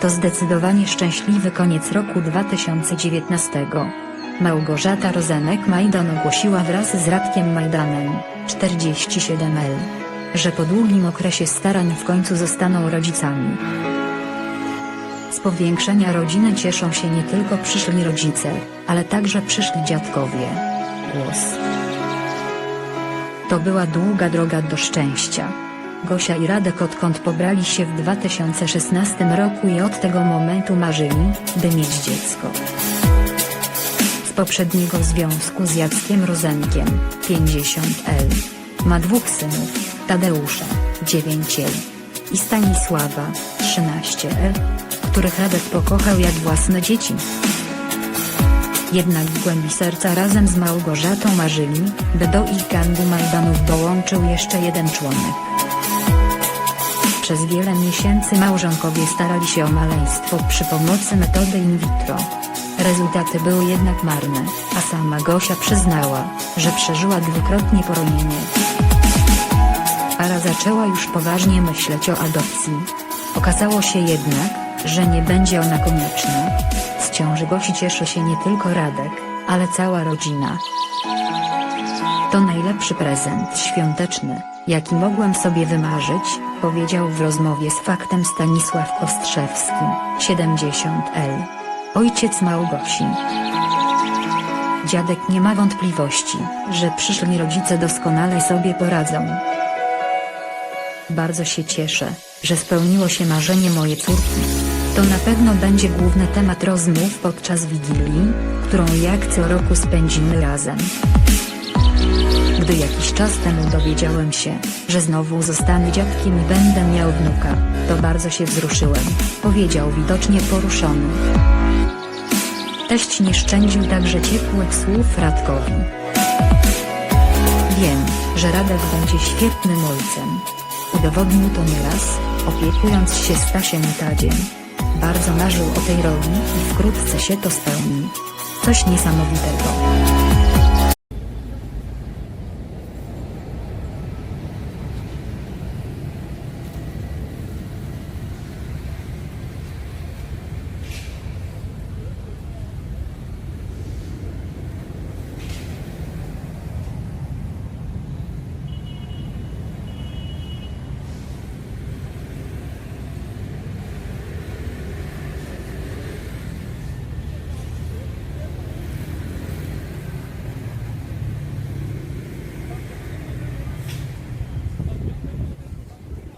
To zdecydowanie szczęśliwy koniec roku 2019. Małgorzata Rozenek-Majdan ogłosiła wraz z Radkiem Majdanem, 47L, że po długim okresie starań w końcu zostaną rodzicami. Z powiększenia rodziny cieszą się nie tylko przyszli rodzice, ale także przyszli dziadkowie. Głos. To była długa droga do szczęścia. Gosia i Radek odkąd pobrali się w 2016 roku i od tego momentu marzyli, by mieć dziecko. Z poprzedniego związku z Jackiem Rozenkiem, 50L. Ma dwóch synów, Tadeusza, 9L. I Stanisława, 13L, których Radek pokochał jak własne dzieci. Jednak w głębi serca razem z Małgorzatą marzyli, by do ich gangu Majdanów dołączył jeszcze jeden członek. Przez wiele miesięcy małżonkowie starali się o maleństwo przy pomocy metody in vitro. Rezultaty były jednak marne, a sama Gosia przyznała, że przeżyła dwukrotnie poronienie. Para zaczęła już poważnie myśleć o adopcji. Okazało się jednak, że nie będzie ona konieczna. Z ciąży Gosi cieszy się nie tylko Radek, ale cała rodzina. To najlepszy prezent świąteczny, jaki mogłem sobie wymarzyć, powiedział w rozmowie z faktem Stanisław Kostrzewski, 70L. Ojciec Małgosi. Dziadek nie ma wątpliwości, że przyszli rodzice doskonale sobie poradzą. Bardzo się cieszę, że spełniło się marzenie mojej córki. To na pewno będzie główny temat rozmów podczas Wigilii, którą jak co roku spędzimy razem. Gdy jakiś czas temu dowiedziałem się, że znowu zostanę dziadkiem i będę miał wnuka, to bardzo się wzruszyłem, powiedział widocznie poruszony. Teść nie szczędził także ciepłych słów Radkowi. Wiem, że Radek będzie świetnym ojcem. Udowodnił to nieraz, opiekując się Stasiem Tadziem. Bardzo marzył o tej roli i wkrótce się to spełni. Coś niesamowitego.